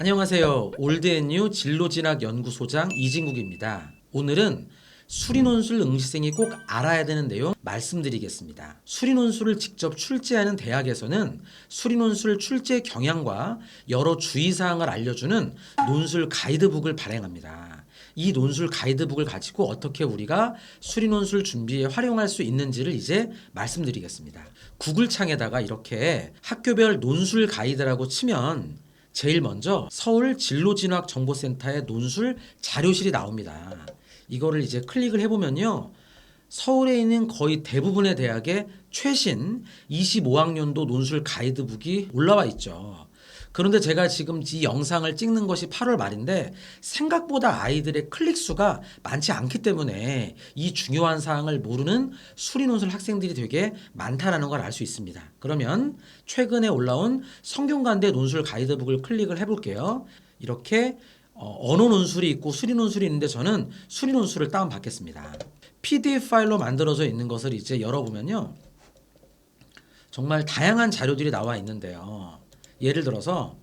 안녕하세요. 올드앤뉴 진로진학 연구소장 이진국입니다. 오늘은 수리논술 응시생이 꼭 알아야 되는 내용 말씀드리겠습니다. 수리논술을 직접 출제하는 대학에서는 수리논술 출제 경향과 여러 주의사항을 알려주는 논술 가이드북을 발행합니다. 이 논술 가이드북을 가지고 어떻게 우리가 수리논술 준비에 활용할 수 있는지를 이제 말씀드리겠습니다. 구글 창에다가 이렇게 학교별 논술 가이드라고 치면 제일 먼저 서울 진로진학정보센터의 논술 자료실이 나옵니다. 이거를 이제 클릭을 해보면요. 서울에 있는 거의 대부분의 대학의 최신 25학년도 논술 가이드북이 올라와 있죠. 그런데 제가 지금 이 영상을 찍는 것이 8월 말인데 생각보다 아이들의 클릭 수가 많지 않기 때문에 이 중요한 사항을 모르는 수리논술 학생들이 되게 많다라는 걸 알 수 있습니다. 그러면 최근에 올라온 성균관대 논술 가이드북을 클릭을 해볼게요. 이렇게 어, 언어 논술이 있고 수리 논술이 있는데 저는 수리 논술을 다운 받겠습니다. PDF 파일로 만들어져 있는 것을 이제 열어보면요. 정말 다양한 자료들이 나와 있는데요. 예를 들어서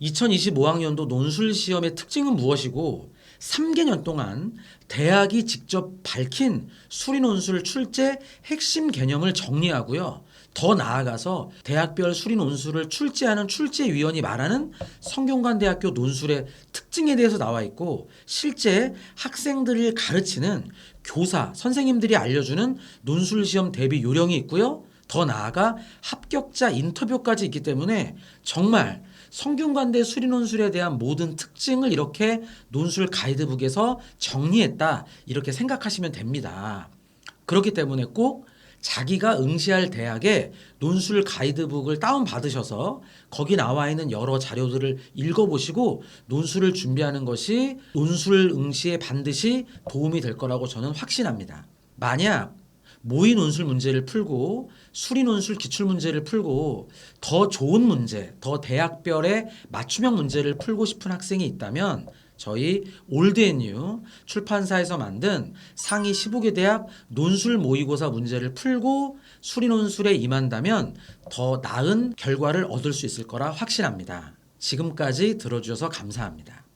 2025학년도 논술 시험의 특징은 무엇이고 3개년 동안 대학이 직접 밝힌 수리 논술 출제 핵심 개념을 정리하고요. 더 나아가서 대학별 수리 논술을 출제하는 출제위원이 말하는 성균관대학교 논술의 특징에 대해서 나와 있고 실제 학생들을 가르치는 교사, 선생님들이 알려주는 논술 시험 대비 요령이 있고요. 더 나아가 합격자 인터뷰까지 있기 때문에 정말 성균관대 수리논술에 대한 모든 특징을 이렇게 논술 가이드북에서 정리했다 이렇게 생각하시면 됩니다. 그렇기 때문에 꼭 자기가 응시할 대학의 논술 가이드북을 다운 받으셔서 거기 나와 있는 여러 자료들을 읽어보시고 논술을 준비하는 것이 논술 응시에 반드시 도움이 될 거라고 저는 확신합니다. 만약 모의 논술 문제를 풀고 수리 논술 기출 문제를 풀고 더 좋은 문제, 더 대학별의 맞춤형 문제를 풀고 싶은 학생이 있다면 저희 올드앤뉴 출판사에서 만든 상위 15개 대학 논술 모의고사 문제를 풀고 수리 논술에 임한다면 더 나은 결과를 얻을 수 있을 거라 확신합니다. 지금까지 들어주셔서 감사합니다.